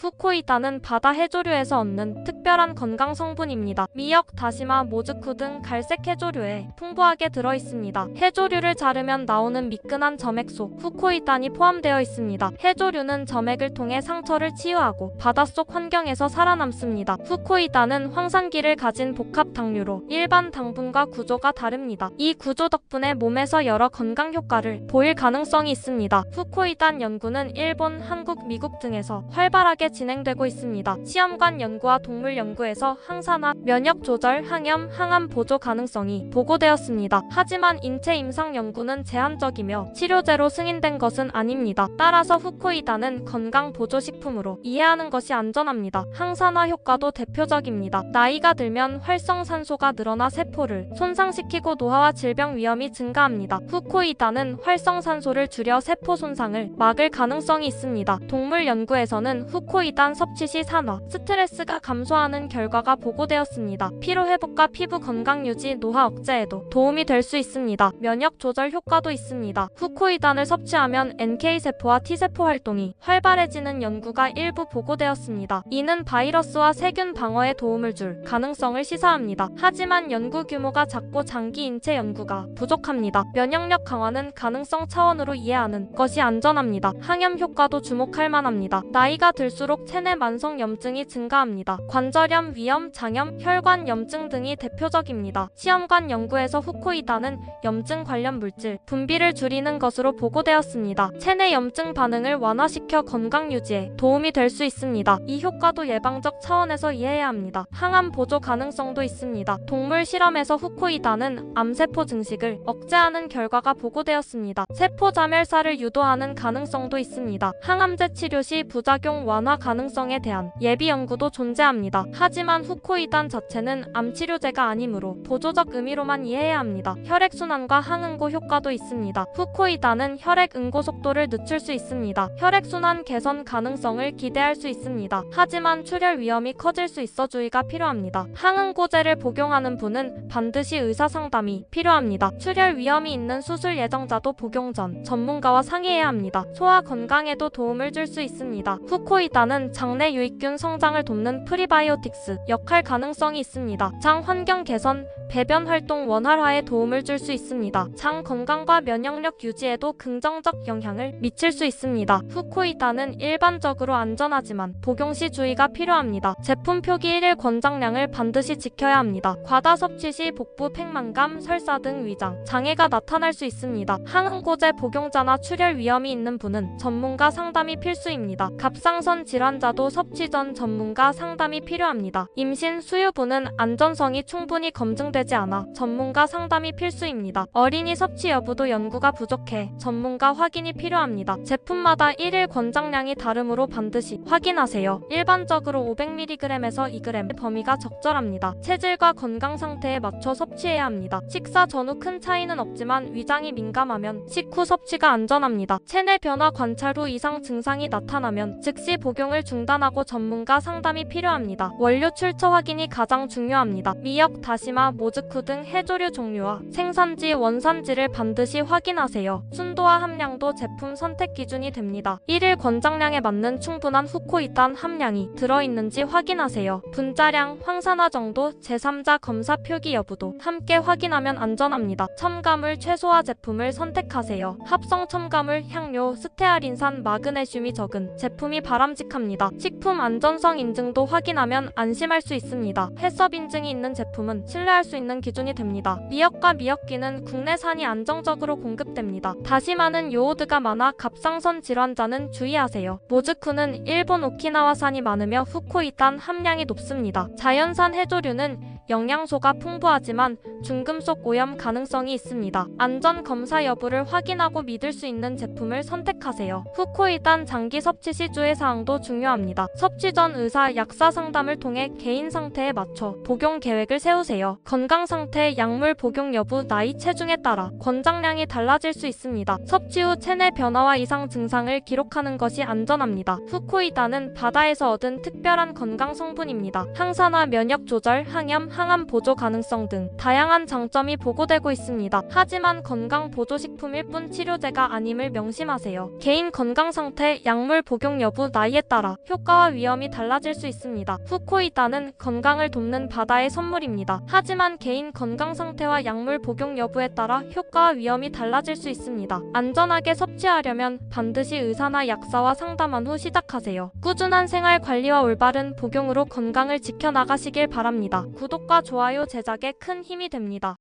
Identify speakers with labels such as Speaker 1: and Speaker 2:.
Speaker 1: 후코이단은 바다 해조류에서 얻는 특별한 건강 성분입니다. 미역, 다시마, 모즈쿠 등 갈색 해조류에 풍부하게 들어 있습니다. 해조류를 자르면 나오는 미끈한 점액소 후코이단이 포함되어 있습니다. 해조류는 점액을 통해 상처를 치유하고 바닷속 환경에서 살아남습니다. 후코이단은 황산기를 가진 복합 당류로 일반 당분과 구조가 다릅니다. 이 구조 덕분에 몸에서 여러 건강 효과를 보일 가능성이 있습니다. 후코이단 연구는 일본, 한국, 미국 등에서 활발하게 진행되고 있습니다. 시험관 연구와 동물 연구에서 항산화, 면역 조절, 항염, 항암 보조 가능성이 보고되었습니다. 하지만 인체 임상 연구는 제한적이며 치료제로 승인된 것은 아닙니다. 따라서 후코이단은 건강 보조 식품으로 이해하는 것이 안전합니다. 항산화 효과도 대표적입니다. 나이가 들면 활성산소가 늘어나 세포를 손상시키고 노화와 질병 위험이 증가합니다. 후코이단은 활성산소를 줄여 세포 손상을 막을 가능성이 있습니다. 동물 연구에서는 후코 이단 섭취 시 산화, 스트레스가 감소하는 결과가 보고되었습니다. 피로 회복과 피부 건강 유지, 노화 억제에도 도움이 될 수 있습니다. 면역 조절 효과도 있습니다. 후코이단을 섭취하면 NK 세포와 T세포 활동이 활발해지는 연구가 일부 보고되었습니다. 이는 바이러스와 세균 방어에 도움을 줄 가능성을 시사합니다. 하지만 연구 규모가 작고 장기 인체 연구가 부족합니다. 면역력 강화는 가능성 차원으로 이해하는 것이 안전합니다. 항염 효과도 주목할 만합니다. 나이가 들수록 체내 만성 염증이 증가합니다. 관절염, 위염, 장염, 혈관 염증 등이 대표적입니다. 시험관 연구에서 후코이단은 염증 관련 물질 분비를 줄이는 것으로 보고되었습니다. 체내 염증 반응을 완화시켜 건강 유지에 도움이 될 수 있습니다. 이 효과도 예방적 차원에서 이해해야 합니다. 항암 보조 가능성도 있습니다. 동물 실험에서 후코이단은 암세포 증식을 억제하는 결과가 보고되었습니다. 세포 자멸사를 유도하는 가능성도 있습니다. 항암제 치료 시 부작용 완화 가능성에 대한 예비 연구도 존재합니다. 하지만 후코이단 자체는 암 치료제가 아니므로 보조적 의미로만 이해해야 합니다. 혈액순환과 항응고 효과도 있습니다. 후코이단은 혈액 응고 속도를 늦출 수 있습니다. 혈액순환 개선 가능성을 기대할 수 있습니다. 하지만 출혈 위험이 커질 수 있어 주의가 필요합니다. 항응고제를 복용하는 분은 반드시 의사 상담이 필요합니다. 출혈 위험이 있는 수술 예정자도 복용 전 전문가와 상의해야 합니다. 소화 건강에도 도움을 줄 수 있습니다. 후코이단은 장내 유익균 성장을 돕는 프리바이오틱스 역할 가능성이 있습니다. 장 환경 개선, 배변 활동 원활화에 도움을 줄 수 있습니다. 장 건강과 면역력 유지에도 긍정적 영향을 미칠 수 있습니다. 후코이단은 일반적으로 안전하지만 복용 시 주의가 필요합니다. 제품 표기 1일 권장량을 반드시 지켜야 합니다. 과다 섭취 시 복부 팽만감, 설사 등 위장, 장애가 나타날 수 있습니다. 항응고제 복용자나 출혈 위험이 있는 분은 전문가 상담이 필수입니다. 갑상선 질환자도 섭취 전 전문가 상담이 필요합니다. 임신, 수유부는 안전성이 충분히 검증 되지 않아 전문가 상담이 필수입니다. 어린이 섭취 여부도 연구가 부족해 전문가 확인이 필요합니다. 제품마다 1일 권장량이 다르므로 반드시 확인하세요. 일반적으로 500mg에서 2g 범위가 적절합니다. 체질과 건강 상태에 맞춰 섭취해야 합니다. 식사 전후 큰 차이는 없지만 위장이 민감하면 식후 섭취가 안전합니다. 체내 변화 관찰 후 이상 증상이 나타나면 즉시 복용을 중단하고 전문가 상담이 필요합니다. 원료 출처 확인이 가장 중요합니다. 미역, 다시마, 모 즈쿠 등 해조류 종류와 생산지, 원산지를 반드시 확인하세요. 순도와 함량도 제품 선택 기준이 됩니다. 1일 권장량에 맞는 충분한 후코이단 함량이 들어있는지 확인하세요. 분자량, 황산화 정도, 제3자 검사 표기 여부도 함께 확인하면 안전합니다. 첨가물 최소화 제품을 선택하세요. 합성 첨가물, 향료, 스테아린산, 마그네슘이 적은 제품이 바람직합니다. 식품 안전성 인증도 확인하면 안심할 수 있습니다. 해썹 인증이 있는 제품은 신뢰할 수 있는 기준이 됩니다. 미역과 미역기는 국내산이 안정적으로 공급됩니다. 다시마는 요오드가 많아 갑상선 질환자는 주의하세요. 모즈쿠는 일본 오키나와산이 많으며 후코이단 함량이 높습니다. 자연산 해조류는 영양소가 풍부하지만 중금속 오염 가능성이 있습니다. 안전 검사 여부를 확인하고 믿을 수 있는 제품을 선택하세요. 후코이단 장기 섭취 시 주의 사항도 중요합니다. 섭취 전 의사 약사 상담을 통해 개인 상태에 맞춰 복용 계획을 세우세요. 건강 상태, 약물 복용 여부, 나이, 체중에 따라 권장량이 달라질 수 있습니다. 섭취 후 체내 변화와 이상 증상을 기록하는 것이 안전합니다. 후코이단은 바다에서 얻은 특별한 건강 성분입니다. 항산화, 면역 조절, 항염, 항암 보조 가능성 등 다양한 장점이 보고되고 있습니다. 하지만 건강 보조식품일 뿐 치료제가 아님을 명심하세요. 개인 건강 상태, 약물 복용 여부, 나이에 따라 효과와 위험이 달라질 수 있습니다. 후코이다는 건강을 돕는 바다의 선물입니다. 하지만 개인 건강 상태와 약물 복용 여부에 따라 효과와 위험이 달라질 수 있습니다. 안전하게 섭취하려면 반드시 의사나 약사와 상담한 후 시작하세요. 꾸준한 생활 관리와 올바른 복용으로 건강을 지켜나가시길 바랍니다. 구독과 좋아요 제작에 큰 힘이 됩니다.